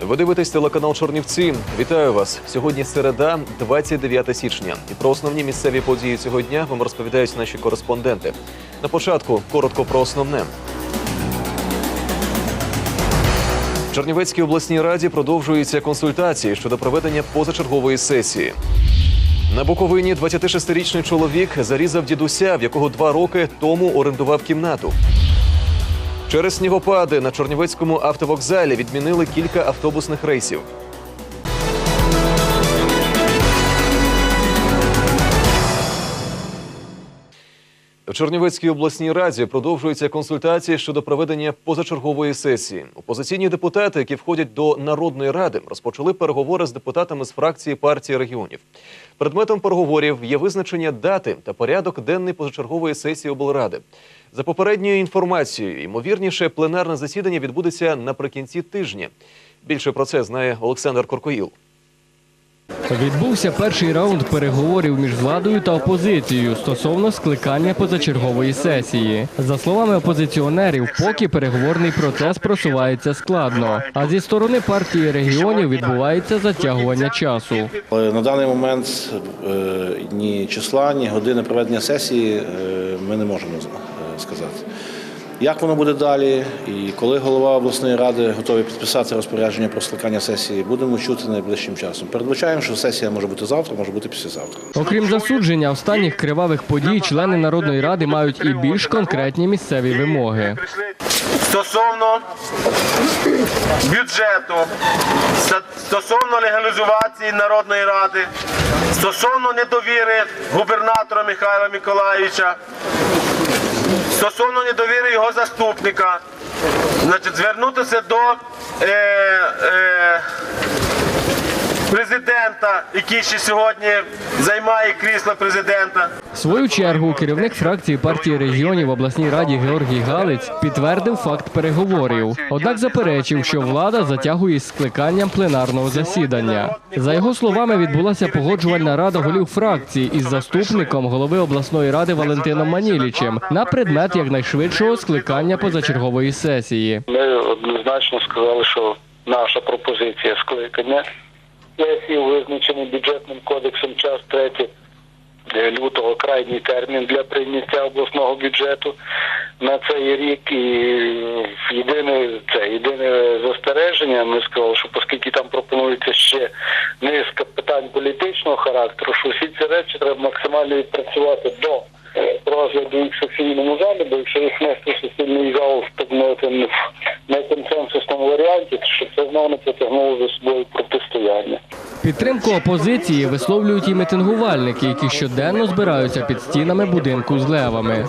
Ви дивитесь телеканал Чорнівці. Вітаю вас. Сьогодні середа, 29 січня. І про основні місцеві події цього дня вам розповідають наші кореспонденти. На початку коротко про основне. В Чернівецькій обласній раді продовжуються консультації щодо проведення позачергової сесії. На Буковині 26-річний чоловік зарізав дідуся, в якого два роки тому орендував кімнату. Через снігопади на Чорнівецькому автовокзалі відмінили кілька автобусних рейсів. В Чернівецькій обласній раді продовжуються консультації щодо проведення позачергової сесії. Опозиційні депутати, які входять до народної ради, розпочали переговори з депутатами з фракції партії регіонів. Предметом переговорів є визначення дати та порядок денний позачергової сесії облради. За попередньою інформацією, ймовірніше, пленарне засідання відбудеться наприкінці тижня. Більше про це знає Олександр Коркоїл. Відбувся перший раунд переговорів між владою та опозицією стосовно скликання позачергової сесії. За словами опозиціонерів, поки переговорний процес просувається складно. А зі сторони партії регіонів відбувається затягування часу. На даний момент е, ні числа, ні години проведення сесії е, ми не можемо е, сказати. Як воно буде далі, і коли голова обласної ради готовий підписати розпорядження про скликання сесії, будемо чути найближчим часом. Передбачаємо, що сесія може бути завтра, може бути післязавтра. Окрім засудження останніх кривавих подій, члени народної ради мають і більш конкретні місцеві вимоги. стосовно бюджету, стосовно легалізації Народної ради, стосовно недовіри губернатора Михайла Миколаївича, стосовно недовіри його заступника, значить, звернутися до е, е, президента, який ще сьогодні займає крісло президента. В свою чергу керівник фракції партії регіонів в обласній раді Георгій Галиць підтвердив факт переговорів. Однак заперечив, що влада затягує із скликанням пленарного засідання. За його словами, відбулася погоджувальна рада голів фракції із заступником голови обласної ради Валентином Манілічем на предмет якнайшвидшого скликання позачергової сесії. Ми однозначно сказали, що наша пропозиція скликання сесії визначений бюджетним кодексом час 3 лютого крайній термін для прийняття обласного бюджету на цей рік. І єдине це єдине застереження. Ми сказали, що оскільки там пропонується ще низка питань політичного характеру, що всі ці речі треба максимально відпрацювати до розгляду їх в сесійному залі, бо якщо їх нести в сесійний зал в неконсенсусному варіанті, то що це знову не потягнуло за собою протистояння. Підтримку опозиції висловлюють і мітингувальники, які щоденно збираються під стінами будинку з левами.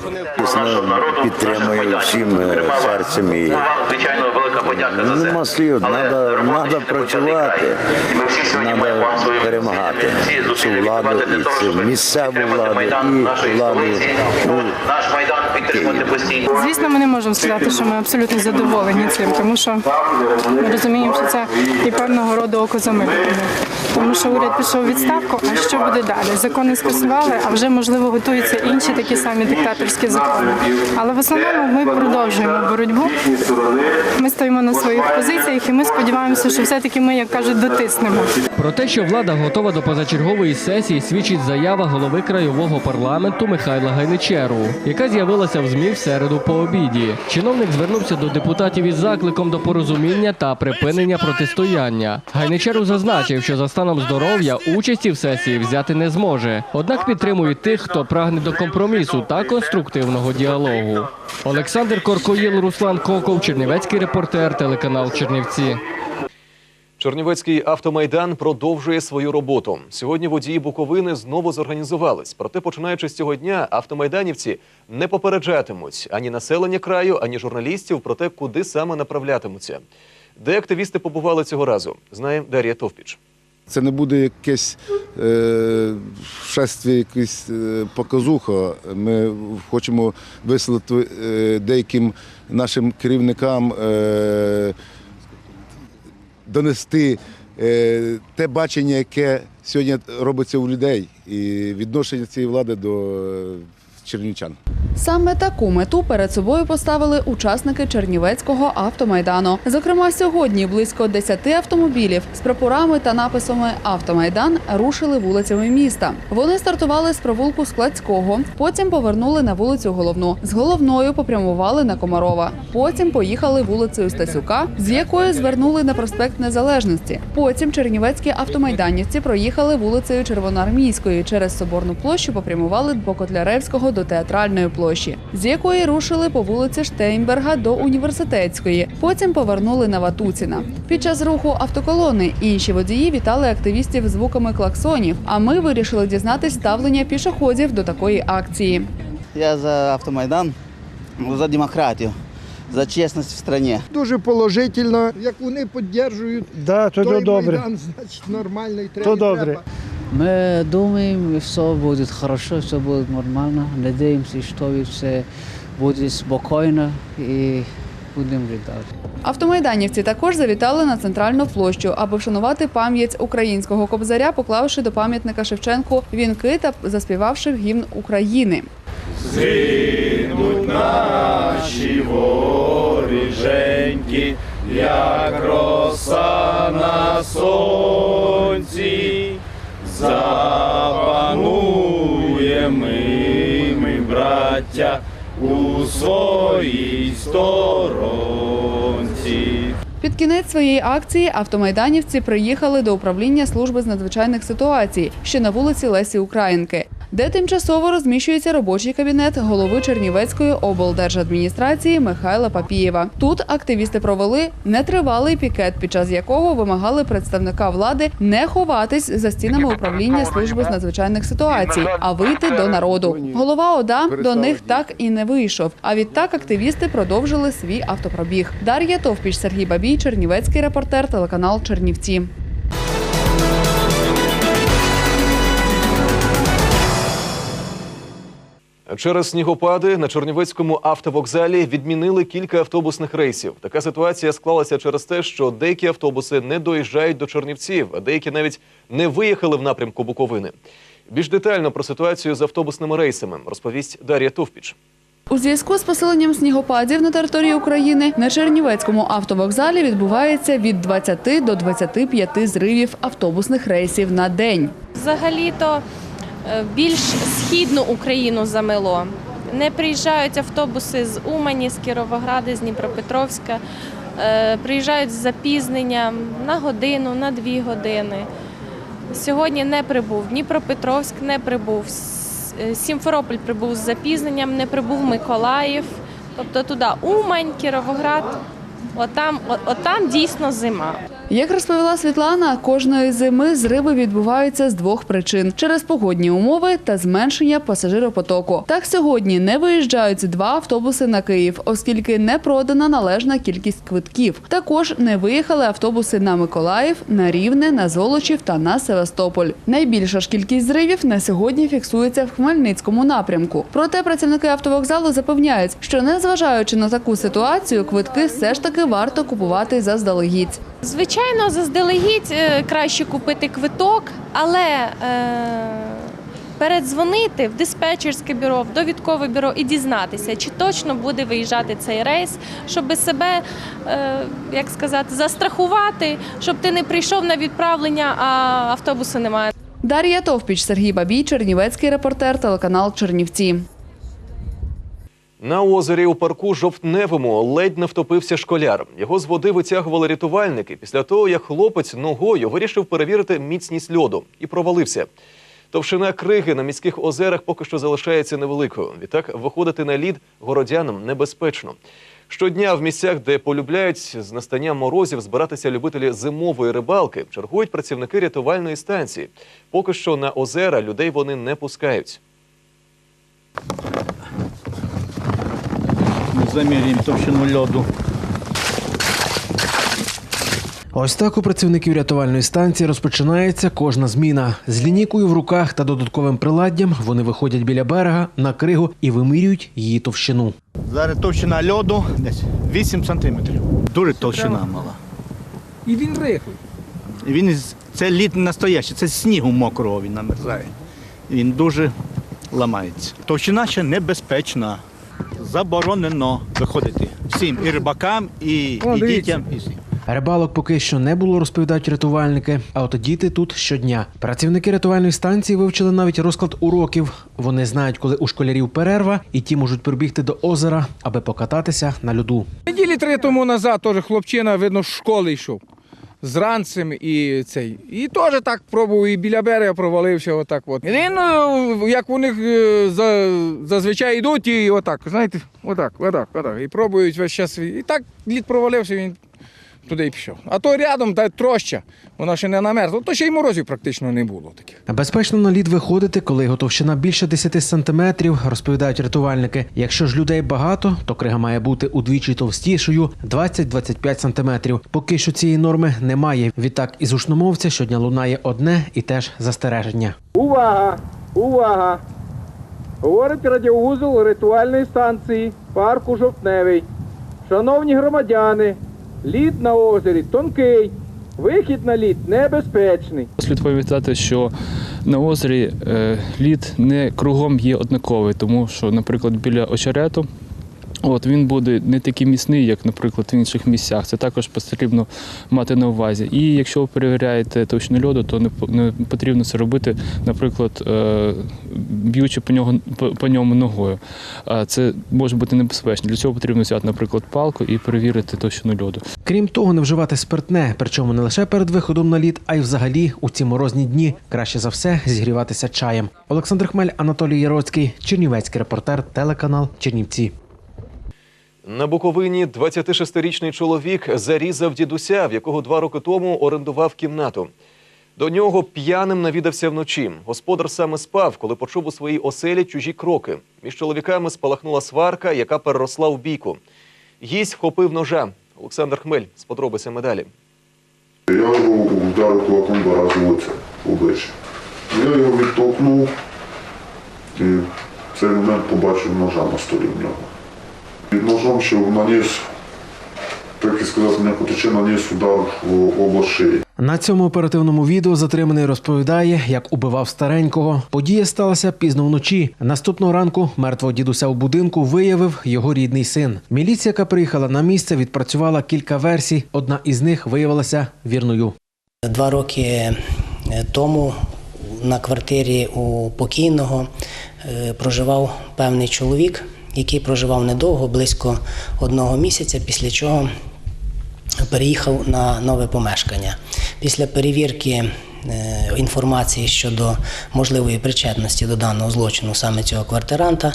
Підтримую всім е, серцем і Звичайно, подяка за це. нема слів. Треба працювати, І Ми всі сьогодні маємо треба свою перемагати всі цю зусилля владу для і того, цю щоб місцеву владу майдан нашої і владу столиці. Постійно. Звісно, ми не можемо сказати, що ми абсолютно задоволені цим, тому що ми розуміємо, що це і певного роду око за милом. Тому що уряд пішов у відставку, а що буде далі? Закони скасували, а вже можливо готуються інші такі самі диктаторські закони. Але в основному ми продовжуємо боротьбу. Ми стоїмо на своїх позиціях, і ми сподіваємося, що все-таки ми, як кажуть, дотиснемо. Про те, що влада готова до позачергової сесії, свідчить заява голови краєвого парламенту Михайла Гайничеру, яка з'явилася в ЗМІ в середу по обіді. Чиновник звернувся до депутатів із закликом до порозуміння та припинення протистояння. Гайничеру зазначив, що за станом здоров'я участі в сесії взяти не зможе. Однак підтримує тих, хто прагне до компромісу та конструктивного діалогу. Олександр Коркоїл, Руслан Коков, Чернівецький репортер, телеканал Чернівці. Чернівецький автомайдан продовжує свою роботу. Сьогодні водії Буковини знову зорганізувались. Проте, починаючи з цього дня, автомайданівці не попереджатимуть ані населення краю, ані журналістів про те, куди саме направлятимуться. Де активісти побували цього разу, знає Дар'я Товпіч. Це не буде якесь е, шестві, якась е, показуха. Ми хочемо вислати е, деяким нашим керівникам е, донести е, те бачення, яке сьогодні робиться у людей, і відношення цієї влади до чернічан. чернівчан. Саме таку мету перед собою поставили учасники Чернівецького автомайдану. Зокрема, сьогодні близько 10 автомобілів з прапорами та написами Автомайдан рушили вулицями міста. Вони стартували з провулку Складського, потім повернули на вулицю Головну. З головною попрямували на Комарова. Потім поїхали вулицею Стасюка, з якої звернули на проспект Незалежності. Потім чернівецькі автомайданівці проїхали вулицею Червоноармійської через Соборну площу, попрямували по Котляревського до театральної площі, з якої рушили по вулиці Штейнберга до університетської. Потім повернули на Ватуціна. Під час руху автоколони інші водії вітали активістів звуками клаксонів. А ми вирішили дізнатись ставлення пішоходів до такої акції. Я за автомайдан, за демократію, за чесність в стране. Дуже положительно, як вони підтримують Да, то, той добре. Майдан, значить нормально і треба. То добре. Мы думаем, все будет хорошо, все будет нормально. Надеемся, что все будет спокойно и будем ждать. Автомайданівці також завітали на центральну площу, аби вшанувати пам'ять українського кобзаря, поклавши до пам'ятника Шевченку вінки та заспівавши гімн України. наші воріженьки, як роса на сонці, запанує ми, браття, у своїй сторонці. Під кінець своєї акції автомайданівці приїхали до управління служби з надзвичайних ситуацій, що на вулиці Лесі Українки, де тимчасово розміщується робочий кабінет голови Чернівецької облдержадміністрації Михайла Папієва. Тут активісти провели нетривалий пікет, під час якого вимагали представника влади не ховатись за стінами управління служби з надзвичайних ситуацій, а вийти до народу. Голова ОДА до них так і не вийшов. А відтак активісти продовжили свій автопробіг. Дар'я Товпіч, Сергій Бабій, Чернівецький репортер, телеканал Чернівці. Через снігопади на Чернівецькому автовокзалі відмінили кілька автобусних рейсів. Така ситуація склалася через те, що деякі автобуси не доїжджають до Чернівців, а деякі навіть не виїхали в напрямку Буковини. Більш детально про ситуацію з автобусними рейсами розповість Дар'я Товпіч. У зв'язку з посиленням снігопадів на території України на Чернівецькому автовокзалі відбувається від 20 до 25 зривів автобусних рейсів на день. Взагалі-то більш східну Україну замело. Не приїжджають автобуси з Умані, з Кіровограда, з Дніпропетровська. Е, Приїжджають з запізненням на годину, на дві години. Сьогодні не прибув Дніпропетровськ, не прибув е, Сімферополь прибув з запізненням, не прибув Миколаїв. Тобто туди Умань, Кіровоград. Отам, отам дійсно зима. Як розповіла Світлана, кожної зими зриви відбуваються з двох причин: через погодні умови та зменшення пасажиропотоку. Так сьогодні не виїжджають два автобуси на Київ, оскільки не продана належна кількість квитків. Також не виїхали автобуси на Миколаїв, на Рівне, на Золочів та на Севастополь. Найбільша ж кількість зривів на сьогодні фіксується в Хмельницькому напрямку. Проте працівники автовокзалу запевняють, що незважаючи на таку ситуацію, квитки все ж таки варто купувати заздалегідь. Звичайно, заздалегідь е, краще купити квиток, але е, передзвонити в диспетчерське бюро, в довідкове бюро і дізнатися, чи точно буде виїжджати цей рейс, щоб себе, е, як сказати, застрахувати, щоб ти не прийшов на відправлення, а автобусу немає. Дар'я Товпіч, Сергій Бабій, Чернівецький репортер, телеканал Чернівці. На озері у парку Жовтневому ледь не втопився школяр. Його з води витягували рятувальники після того, як хлопець ногою вирішив перевірити міцність льоду і провалився. Товщина криги на міських озерах поки що залишається невеликою. Відтак виходити на лід городянам небезпечно. Щодня в місцях, де полюбляють з настанням морозів збиратися любителі зимової рибалки, чергують працівники рятувальної станції. Поки що на озера людей вони не пускають. Замірюємо товщину льоду. Ось так у працівників рятувальної станції розпочинається кожна зміна. З лінійкою в руках та додатковим приладдям вони виходять біля берега на кригу і вимірюють її товщину. Зараз товщина льоду десь 8 сантиметрів. Дуже товщина мала. І він рихлий. Він це лід не настоящий, це з снігу мокрого він намерзає. Він дуже ламається. Товщина ще небезпечна. Заборонено виходити всім і рибакам, і, О, і дітям, і всім. Рибалок поки що не було, розповідають рятувальники. А от діти тут щодня. Працівники рятувальної станції вивчили навіть розклад уроків. Вони знають, коли у школярів перерва, і ті можуть прибігти до озера, аби покататися на льоду. Неділі три тому назад теж хлопчина, видно, з школи йшов. З ранцем і цей. І теж так пробував, і біля берега провалився отак. От. І він, е, як у них за, зазвичай йдуть, і отак, знаєте, отак, отак, отак. І пробують весь час. І так лід провалився, він туди й пішов. А то рядом та троща, вона ще не намерзла, то ще й морозів практично не було таких. Безпечно на лід виходити, коли його товщина більше 10 сантиметрів, розповідають рятувальники. Якщо ж людей багато, то крига має бути удвічі товстішою 20-25 сантиметрів. Поки що цієї норми немає. Відтак із ушномовця щодня лунає одне і теж застереження. Увага! Увага! Говорить радіовузол ритуальної станції парку Жовтневий. Шановні громадяни, лід на озері тонкий, вихід на лід небезпечний. Слід пам'ятати, що на озері е, лід не кругом є однаковий, тому що, наприклад, біля очерету. От він буде не такий міцний, як, наприклад, в інших місцях. Це також потрібно мати на увазі. І якщо ви перевіряєте товщину льоду, то не по- не потрібно це робити, наприклад, е, б'ючи по нього по, ньому ногою. Це може бути небезпечно. Для цього потрібно взяти, наприклад, палку і перевірити товщину льоду. Крім того, не вживати спиртне, причому не лише перед виходом на лід, а й взагалі у ці морозні дні. Краще за все зігріватися чаєм. Олександр Хмель, Анатолій Яроцький, Чернівецький репортер, телеканал Чернівці. На Буковині 26-річний чоловік зарізав дідуся, в якого два роки тому орендував кімнату. До нього п'яним навідався вночі. Господар саме спав, коли почув у своїй оселі чужі кроки. Між чоловіками спалахнула сварка, яка переросла в бійку. Гість вхопив ножа. Олександр Хмель з подробицями далі. Я його вдарив кулаком два рази в лице, обличчя. Я його відтолкнув і в цей момент побачив ножа на столі в нього. І ножом ще наніс, так і сказати, не потече, наніс удар в область шиї. На цьому оперативному відео затриманий розповідає, як убивав старенького. Подія сталася пізно вночі. Наступного ранку мертвого дідуся у будинку виявив його рідний син. Міліція, яка приїхала на місце, відпрацювала кілька версій. Одна із них виявилася вірною. Два роки е, тому на квартирі у покійного е, проживав певний чоловік, який проживав недовго, близько одного місяця, після чого переїхав на нове помешкання. Після перевірки інформації щодо можливої причетності до даного злочину саме цього квартиранта,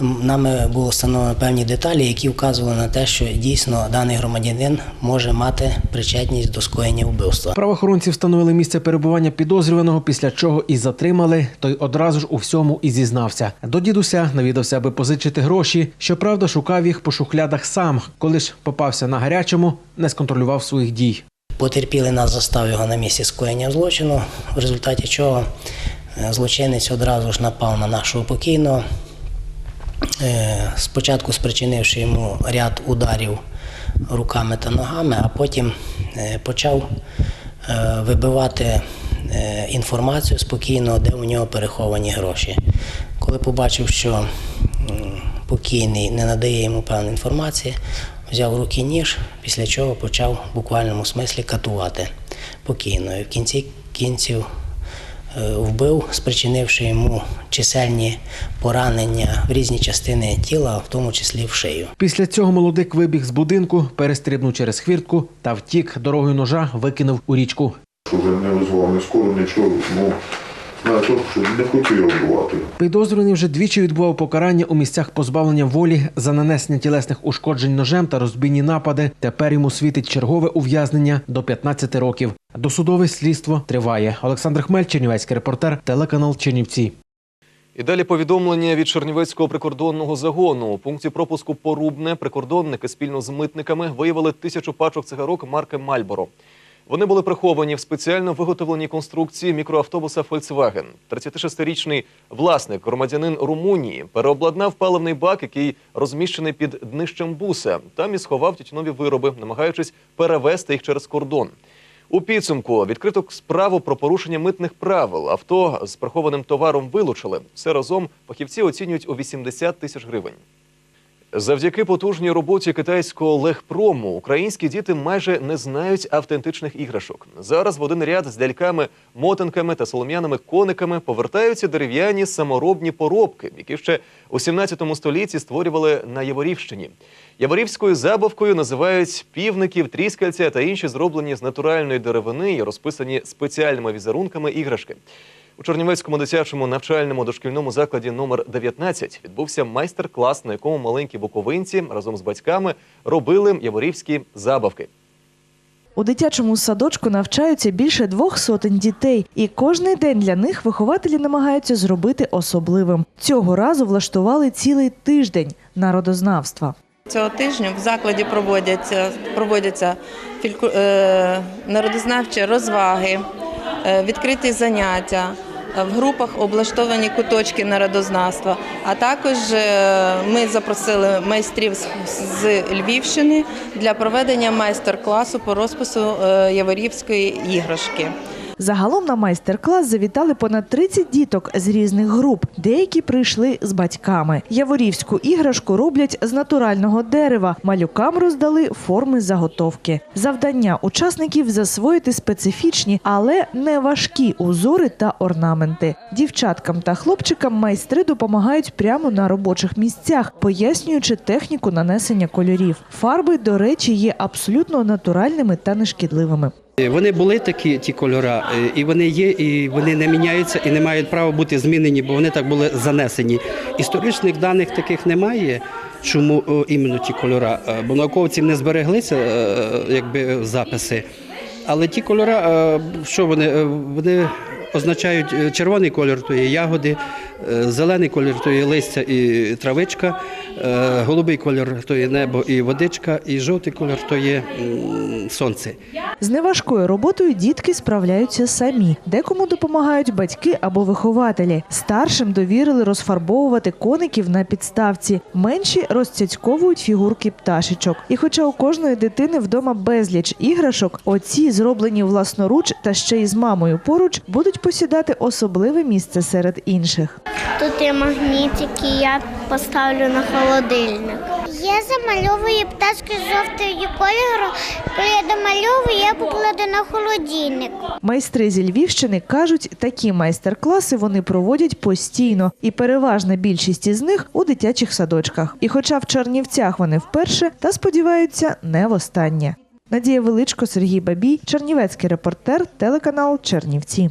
нами було встановлено певні деталі, які вказували на те, що дійсно даний громадянин може мати причетність до скоєння вбивства. Правоохоронці встановили місце перебування підозрюваного, після чого і затримали. Той одразу ж у всьому і зізнався. До дідуся навідався, аби позичити гроші. Щоправда, шукав їх по шухлядах сам. Коли ж попався на гарячому, не сконтролював своїх дій. Потерпілий нас застав його на місці скоєння злочину, в результаті чого е, злочинець одразу ж напав на нашого покійного, Е, спочатку спричинивши йому ряд ударів руками та ногами, а потім е, почав вибивати інформацію спокійно, де у нього переховані гроші. Коли побачив, що покійний не надає йому певної інформації, взяв в руки ніж, після чого почав в буквальному смислі катувати покійного. І в кінці кінців е, вбив, спричинивши йому чисельні поранення в різні частини тіла, в тому числі в шию. Після цього молодик вибіг з будинку, перестрибнув через хвіртку та втік дорогою ножа, викинув у річку. Вже не визвав ні скоро, нічого, ну, що не його вбивати. Підозрюваний вже двічі відбував покарання у місцях позбавлення волі за нанесення тілесних ушкоджень ножем та розбійні напади. Тепер йому світить чергове ув'язнення до 15 років. Досудове слідство триває. Олександр Хмель, Чернівецький репортер, телеканал Чернівці. І далі повідомлення від Чернівецького прикордонного загону. У пункті пропуску Порубне прикордонники спільно з митниками виявили тисячу пачок цигарок марки Мальборо. Вони були приховані в спеціально виготовленій конструкції мікроавтобуса Volkswagen. 36-річний власник, громадянин Румунії, переобладнав паливний бак, який розміщений під днищем буса. Там і сховав тютюнові вироби, намагаючись перевезти їх через кордон. У підсумку відкрито справу про порушення митних правил. Авто з прихованим товаром вилучили. Все разом фахівці оцінюють у 80 тисяч гривень. Завдяки потужній роботі китайського легпрому українські діти майже не знають автентичних іграшок. Зараз в один ряд з ляльками, мотанками та солом'яними кониками повертаються дерев'яні саморобні поробки, які ще у 17 столітті створювали на Яворівщині. Яворівською забавкою називають півників, тріскальця та інші зроблені з натуральної деревини і розписані спеціальними візерунками іграшки. У Чернівецькому дитячому навчальному дошкільному закладі номер 19 відбувся майстер-клас, на якому маленькі буковинці разом з батьками робили яворівські забавки. У дитячому садочку навчаються більше двох сотень дітей, і кожний день для них вихователі намагаються зробити особливим. Цього разу влаштували цілий тиждень народознавства. Цього тижня в закладі проводяться, проводяться фільку, е, народознавчі розваги, е, відкриті заняття. В групах облаштовані куточки народознавства. А також е, ми запросили майстрів з- з Львівщини для проведення майстер-класу по розпису е, яворівської іграшки. Загалом на майстер-клас завітали понад 30 діток з різних груп. Деякі прийшли з батьками. Яворівську іграшку роблять з натурального дерева. Малюкам роздали форми заготовки. Завдання учасників засвоїти специфічні, але не важкі узори та орнаменти. Дівчаткам та хлопчикам майстри допомагають прямо на робочих місцях, пояснюючи техніку нанесення кольорів. Фарби, до речі, є абсолютно натуральними та нешкідливими. Вони були такі ті кольори, е, і вони є, і вони не міняються і не мають права бути змінені, бо вони так були занесені. Історичних даних таких немає. Чому іменно ті кольори? Е, Бо науковців не збереглися е, якби записи. Але ті кольори, е, що вони? Е, Вони означають е, червоний колір то є ягоди, е, зелений колір то є листя і травичка, е, голубий колір то є небо і водичка, і жовтий колір то є сонце. З неважкою роботою дітки справляються самі. Декому допомагають батьки або вихователі. Старшим довірили розфарбовувати коників на підставці. Менші розцяцьковують фігурки пташечок. І хоча у кожної дитини вдома безліч іграшок, оці, зроблені власноруч та ще й з мамою поруч, будуть посідати особливе місце серед інших. Тут є магнітики, я поставлю на холодильник. Я замальовую пташки з жовтою кольору. Коли я домальовую, я покладу на холодильник. Майстри зі Львівщини кажуть, такі майстер-класи вони проводять постійно, і переважна більшість із них у дитячих садочках. І хоча в Чернівцях вони вперше, та сподіваються, не востаннє. Надія Величко, Сергій Бабій, Чернівецький репортер, телеканал Чернівці.